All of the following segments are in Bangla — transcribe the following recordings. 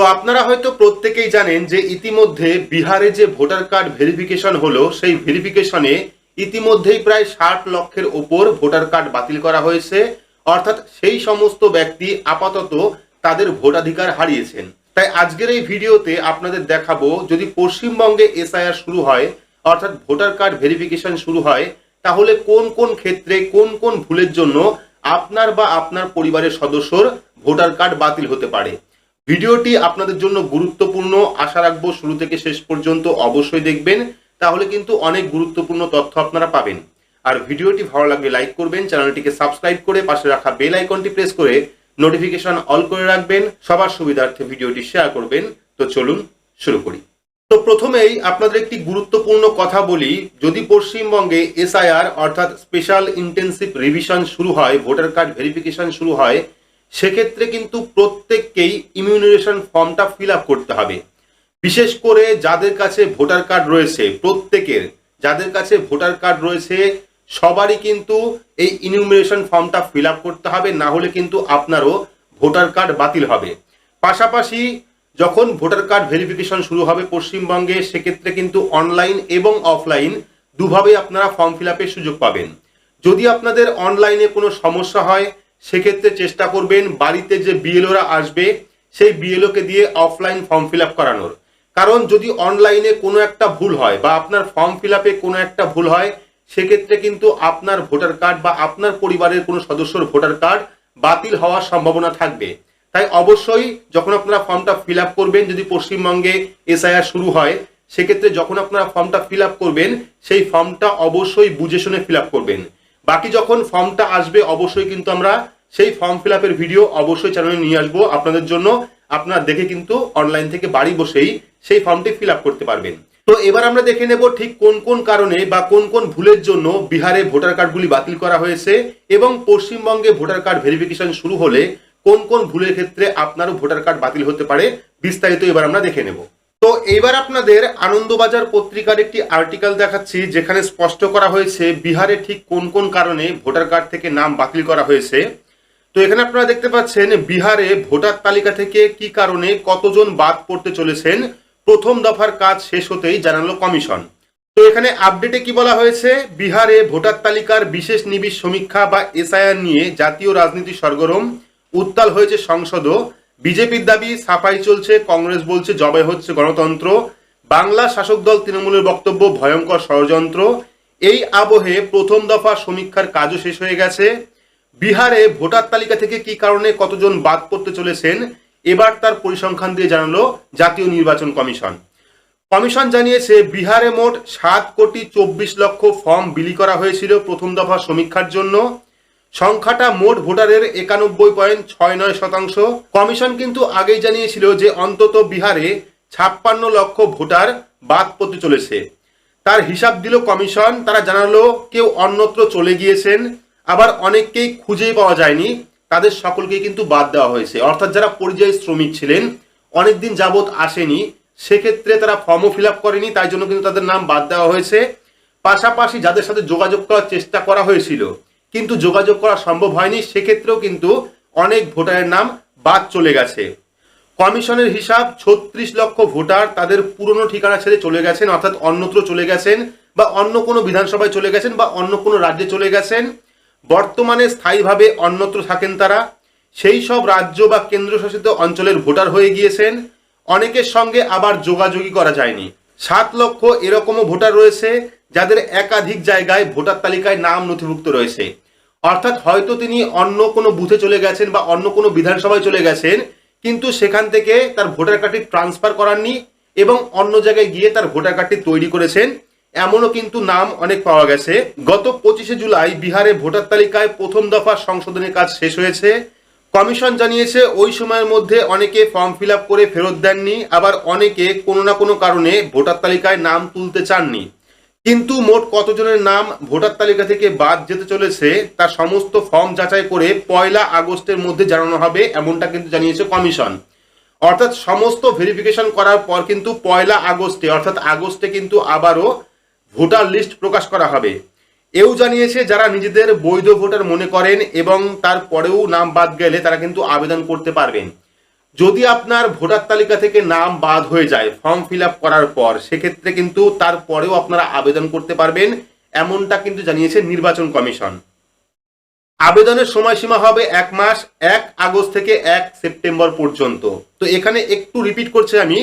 তো আপনারা হয়তো প্রত্যেকেই জানেন যে ইতিমধ্যে বিহারে যে ভোটার কার্ড ভেরিফিকেশন হলো, সেই ভেরিফিকেশনে ইতিমধ্যেই প্রায় ষাট লক্ষের ওপর ভোটার কার্ড বাতিল করা হয়েছে। অর্থাৎ সেই সমস্ত ব্যক্তি আপাতত তাদের ভোটাধিকার হারিয়েছেন। তাই আজকের এই ভিডিওতে আপনাদের দেখাবো, যদি পশ্চিমবঙ্গে এসআইআর শুরু হয়, অর্থাৎ ভোটার কার্ড ভেরিফিকেশন শুরু হয়, তাহলে কোন কোন ক্ষেত্রে, কোন কোন ভুলের জন্য আপনার বা আপনার পরিবারের সদস্যর ভোটার কার্ড বাতিল হতে পারে? ভিডিওটি আপনাদের জন্য গুরুত্বপূর্ণ। আশা রাখব শুরু থেকে শেষ পর্যন্ত অবশ্যই দেখবেন। তাহলে কিন্তু অনেক গুরুত্বপূর্ণ তথ্য আপনারা পাবেন। আর ভিডিওটি ভালো লাগলে লাইক করবেন, চ্যানেলটিকে সাবস্ক্রাইব করে পাশে রাখা বেল আইকনটি প্রেস করে নোটিফিকেশন অল করে রাখবেন, সবার সুবিধার্থে ভিডিওটি শেয়ার করবেন। তো চলুন শুরু করি। তো প্রথমেই আপনাদের একটি গুরুত্বপূর্ণ কথা বলি। যদি পশ্চিমবঙ্গে এসআইআর অর্থাৎ স্পেশাল ইন্টেন্সিভ রিভিশন শুরু হয়, ভোটার কার্ড ভেরিফিকেশন শুরু হয় সেক্ষেত্রে কিন্তু প্রত্যেককেই ইমিউনাইজেশন ফর্মটা ফিল আপ করতে হবে। বিশেষ করে যাদের কাছে ভোটার কার্ড রয়েছে, প্রত্যেকের যাদের কাছে ভোটার কার্ড রয়েছে, সবারই কিন্তু এই ইনিউমিনেশন ফর্মটা ফিল আপ করতে হবে, না হলে কিন্তু আপনারও ভোটার কার্ড বাতিল হবে। পাশাপাশি যখন ভোটার কার্ড ভেরিফিকেশন শুরু হবে পশ্চিমবঙ্গে, সেক্ষেত্রে কিন্তু অনলাইন এবং অফলাইন দুভাবেই আপনারা ফর্ম ফিল আপের সুযোগ পাবেন। যদি আপনাদের অনলাইনে কোনো সমস্যা হয় সেক্ষেত্রে চেষ্টা করবেন বাড়িতে যে বিএলওরা আসবে, সেই বিএলওকে দিয়ে অফলাইন ফর্ম ফিল আপ করানোর। কারণ যদি অনলাইনে কোনো একটা ভুল হয় বা আপনার ফর্ম ফিল আপে কোনো একটা ভুল হয়, সেক্ষেত্রে কিন্তু আপনার ভোটার কার্ড বা আপনার পরিবারের কোনো সদস্যর ভোটার কার্ড বাতিল হওয়ার সম্ভাবনা থাকবে। তাই অবশ্যই যখন আপনারা ফর্মটা ফিল আপ করবেন, যদি পশ্চিমবঙ্গে এসআইআর শুরু হয়, সেক্ষেত্রে যখন আপনারা ফর্মটা ফিল আপ করবেন, সেই ফর্মটা অবশ্যই বুঝে শুনে ফিল আপ করবেন। বাকি যখন ফর্মটা আসবে, অবশ্যই কিন্তু আমরা সেই ফর্ম ফিল আপের ভিডিও অবশ্যই চ্যানেলে নিয়ে আসব আপনাদের জন্য। আপনারা দেখে কিন্তু অনলাইন থেকে বাড়ি বসেই সেই ফর্মটি ফিল আপ করতে পারবেন। তো এবার আমরা দেখে নেব ঠিক কোন কোন কারণে বা কোন কোন ভুলের জন্য বিহারে ভোটার কার্ডগুলি বাতিল করা হয়েছে এবং পশ্চিমবঙ্গে ভোটার কার্ড ভেরিফিকেশন শুরু হলে কোন কোন ভুলের ক্ষেত্রে আপনারও ভোটার কার্ড বাতিল হতে পারে, বিস্তারিত এবার আমরা দেখে নেব। তো এবার আপনাদের আনন্দবাজার পত্রিকার একটি আর্টিকেল দেখাচ্ছি, যেখানে স্পষ্ট করা হয়েছে বিহারে ঠিক কোন কোন কারণে ভোটার কার্ড থেকে নাম বাতিল করা হয়েছে। তো এখানে আপনারা দেখতে পাচ্ছেন, বিহারে ভোটার তালিকা থেকে কি কারণে কতজন বাদ পড়তে চলেছেন? প্রথম দফার কাজ শেষ হতেই জানালো কমিশন। তো এখানে আপডেটে কি বলা হয়েছে? বিহারে ভোটার তালিকার বিশেষ নিবিড় সমীক্ষা বা এসআইআর নিয়ে জাতীয় রাজনীতি সরগরম, উত্তাল হয়েছে সংসদও। বিজেপির দাবি সাফাই চলছে, কংগ্রেস বলছে জবাই হচ্ছে গণতন্ত্র। বাংলা শাসক দল তৃণমূলের বক্তব্য, ভয়ঙ্কর ষড়যন্ত্র। এই আবহে প্রথম দফা সমীক্ষার কাজও শেষ হয়ে গেছে। বিহারে ভোটার তালিকা থেকে কি কারণে কতজন বাদ পড়তে চলেছেন, এবার তার পরিসংখ্যান দিয়ে জানালো জাতীয় নির্বাচন কমিশন। কমিশন জানিয়েছে, বিহারে মোট সাত কোটি চব্বিশ লক্ষ ফর্ম বিলি করা হয়েছিল প্রথম দফা সমীক্ষার জন্য। সংখ্যাটা মোট ভোটারের একানব্বই পয়েন্ট ছয় নয় শতাংশ। কমিশন কিন্তু আগেই জানিয়েছিল যে অন্তত বিহারে ছাপ্পান্ন লক্ষ ভোটার বাদ পড়তে চলেছে। তার হিসাব দিল কমিশন, তারা জানালো কেউ অন্যত্র চলে গিয়েছেন, আবার অনেককেই খুঁজেই পাওয়া যায়নি, তাদের সকলকে কিন্তু বাদ দেওয়া হয়েছে। অর্থাৎ যারা পরিযায়ী শ্রমিক ছিলেন, অনেকদিন যাবৎ আসেনি, সেক্ষেত্রে তারা ফর্মও ফিল করেনি, তাই জন্য কিন্তু তাদের নাম বাদ দেওয়া হয়েছে। পাশাপাশি যাদের সাথে যোগাযোগ করার চেষ্টা করা হয়েছিল কিন্তু যোগাযোগ করা সম্ভব হয়নি, সেক্ষেত্রেও কিন্তু অনেক ভোটারের নাম বাদ চলে গেছে। কমিশনের হিসাব, ছত্রিশ লক্ষ ভোটার তাদের পুরনো ঠিকানা ছেড়ে চলে গেছেন, অর্থাৎ অন্যত্র চলে গেছেন, বা অন্য কোনো বিধানসভায় চলে গেছেন, বা অন্য কোনো রাজ্যে চলে গেছেন। বর্তমানে স্থায়ীভাবে অন্যত্র থাকেন তারা। সেই সব রাজ্য বা কেন্দ্রশাসিত অঞ্চলের ভোটার হয়ে গিয়েছেন। অনেকের সঙ্গে আবার যোগাযোগই করা যায়নি। সাত লক্ষ এরকমও ভোটার রয়েছে যাদের একাধিক জায়গায় ভোটার তালিকায় নাম নথিভুক্ত রয়েছে। অর্থাৎ হয়তো তিনি অন্য কোনো বুথে চলে গেছেন বা অন্য কোনো বিধানসভায় চলে গেছেন, কিন্তু সেখান থেকে তার ভোটার কার্ডটি ট্রান্সফার করাননি এবং অন্য জায়গায় গিয়ে তার ভোটার কার্ডটি তৈরি করেছেন। এমনও কিন্তু নাম অনেক পাওয়া গেছে। গত পঁচিশে জুলাই বিহারে ভোটার তালিকায় প্রথম দফা সংশোধনের কাজ শেষ হয়েছে। কমিশন জানিয়েছে ওই সময়ের মধ্যে অনেকে ফর্ম ফিল করে ফেরত দেননি, আবার অনেকে কোনো না কোনো কারণে ভোটার তালিকায় নাম তুলতে চাননি। কিন্তু মোট কতজনের নাম ভোটার তালিকা থেকে বাদ যেতে চলেছে তার সমস্ত ফর্ম যাচাই করে পয়লা আগস্টের মধ্যে জানানো হবে, এমনটা কিন্তু জানিয়েছে কমিশন। অর্থাৎ সমস্ত ভেরিফিকেশন করার পর কিন্তু পয়লা আগস্টে, অর্থাৎ আগস্টে কিন্তু আবারও ভোটার লিস্ট প্রকাশ করা হবে। এও জানিয়েছে যারা নিজেদের বৈধ ভোটার মনে করেন এবং তারপরেও নাম বাদ গেলে তারা কিন্তু আবেদন করতে পারবেন। যদি আপনার ভোটার তালিকা থেকে নাম বাদ হয়ে যায়, ফর্ম ফিল আপ করার পর, সেক্ষেত্রে কিন্তু তারপরেও আপনারা আবেদন করতে পারবেন, এমনটা কিন্তু জানিয়েছে নির্বাচন কমিশন। আবেদনের সময়সীমা হবে এক মাস, এক আগস্ট থেকে এক সেপ্টেম্বর পর্যন্ত। তো এখানে একটু রিপিট করছে আমি।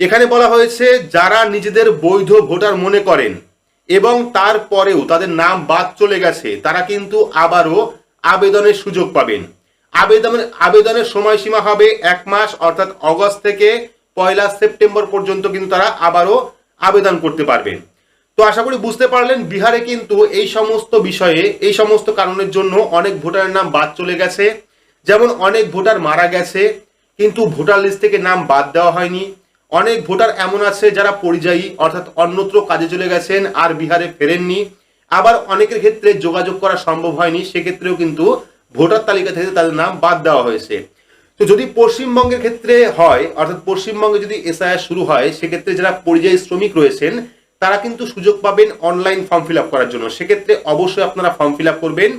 এখানে বলা হয়েছে, যারা নিজেদের বৈধ ভোটার মনে করেন এবং তারপরেও তাদের নাম বাদ চলে গেছে, তারা কিন্তু আবারও আবেদনের সুযোগ পাবেন। আবেদন আবেদনের সময়সীমা হবে এক মাস, অর্থাৎ অগস্ট থেকে পয়লা সেপ্টেম্বর পর্যন্ত কিন্তু তারা আবারও আবেদন করতে পারবেন তো আশা করি বুঝতে পারলেন, বিহারে কিন্তু এই সমস্ত বিষয়ে, এই সমস্ত কারণের জন্য অনেক ভোটারের নাম বাদ চলে গেছে। যেমন অনেক ভোটার মারা গেছে, কিন্তু ভোটার লিস্ট থেকে নাম বাদ দেওয়া হয়নি। অনেক ভোটার এমন আছে যারা পরিযায়ী, অর্থাৎ অন্যত্র কাজে চলে গেছেন আর বিহারে ফেরেননি। আবার অনেকের ক্ষেত্রে যোগাযোগ করা সম্ভব হয়নি, সেক্ষেত্রেও কিন্তু ভোটার তালিকা থেকে তাদের নাম বাদ দেওয়া হয়েছে। তো যদি পশ্চিমবঙ্গের ক্ষেত্রে হয়, অর্থাৎ পশ্চিমবঙ্গে যদি এসআইআর শুরু হয়, সেক্ষেত্রে যারা পরিযায়ী শ্রমিক রয়েছেন, তারা কিন্তু সুযোগ পাবেন অনলাইন ফর্ম ফিল আপ করার জন্য। সেক্ষেত্রে অবশ্যই আপনারা ফর্ম ফিল আপ করবেন।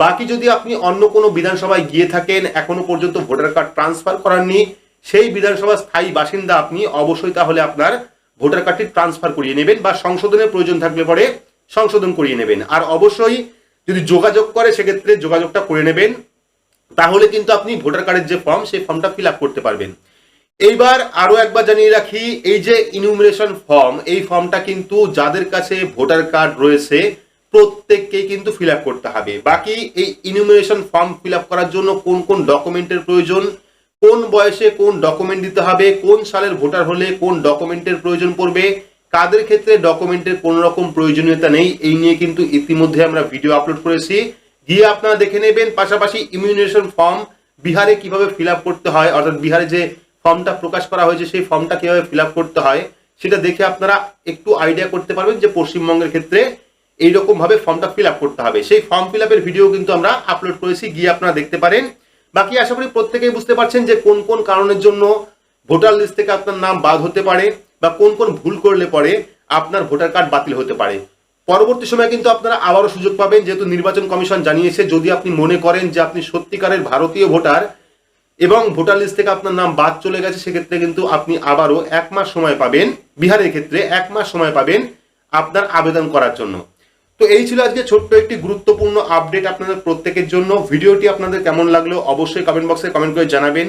বাকি যদি আপনি অন্য কোনো বিধানসভায় গিয়ে থাকেন, এখনও পর্যন্ত ভোটার কার্ড ট্রান্সফার করাননি, সেই বিধানসভার স্থায়ী বাসিন্দা আপনি অবশ্যই তাহলে আপনার ভোটার কার্ডটি ট্রান্সফার করিয়ে নেবেন বা সংশোধনের প্রয়োজন থাকলে পরে সংশোধন করিয়ে নেবেন। আর অবশ্যই যদি যোগাযোগ করে, সেক্ষেত্রে যোগাযোগটা করে নেবেন। তাহলে কিন্তু আপনি ভোটার কার্ডের যে ফর্ম, সেই ফর্মটা ফিল করতে পারবেন। এইবার আরও একবার জানিয়ে রাখি, এই যে ইনুমিনেশন ফর্ম এই ফর্মটা কিন্তু যাদের কাছে ভোটার কার্ড রয়েছে প্রত্যেককেই কিন্তু ফিল করতে হবে। বাকি এই ইনুমিনেশন ফর্ম ফিল করার জন্য কোন কোন ডকুমেন্টের প্রয়োজন, কোন বয়সে কোন ডকুমেন্ট দিতে হবে, কোন সালের ভোটার হলে কোন ডকুমেন্টের প্রয়োজন পড়বে কাদের ক্ষেত্রে ডকুমেন্টের কোনো রকম প্রয়োজনীয়তা নেই। এই নিয়ে কিন্তু ইতিমধ্যে আমরা ভিডিও আপলোড করেছি। গিয়ে আপনারা দেখে নেবেন, পাশাপাশি ইমিউনেশন ফর্ম বিহারে কীভাবে ফিল করতে হয়, অর্থাৎ বিহারে যে ফর্মটা প্রকাশ করা হয়েছে, সেই ফর্মটা কীভাবে ফিল করতে হয়, সেটা দেখে আপনারা একটু আইডিয়া করতে পারবেন যে পশ্চিমবঙ্গের ক্ষেত্রে এইরকম ভাবে ফর্মটা ফিল করতে হবে। সেই ফর্ম ফিল ভিডিও কিন্তু আমরা আপলোড করেছি, গিয়ে আপনারা দেখতে পারেন। বাকি আশা করি প্রত্যেকেই বুঝতে পারছেন যে কোন কোন কারণের জন্য ভোটার লিস্ট থেকে আপনার নাম বাদ হতে পারে। বা কোন কোন ভুল করলে পরে আপনার ভোটার কার্ড বাতিল হতে পারে। পরবর্তী সময়ে কিন্তু আপনারা আবারও সুযোগ পাবেন, যেহেতু নির্বাচন কমিশন জানিয়েছে, যদি আপনি মনে করেন যে আপনি সত্যিকারের ভারতীয় ভোটার এবং ভোটার লিস্ট থেকে আপনার নাম বাদ চলে গেছে, সেক্ষেত্রে কিন্তু আপনি আবারও এক মাস সময় পাবেন, বিহারের ক্ষেত্রে এক মাস সময় পাবেন আপনার আবেদন করার জন্য। তো এই ছিল আজকে ছোট্ট একটি গুরুত্বপূর্ণ আপডেট আপনাদের প্রত্যেকের জন্য। ভিডিওটি আপনাদের কেমন লাগল অবশ্যই কমেন্ট বক্সে কমেন্ট করে জানাবেন।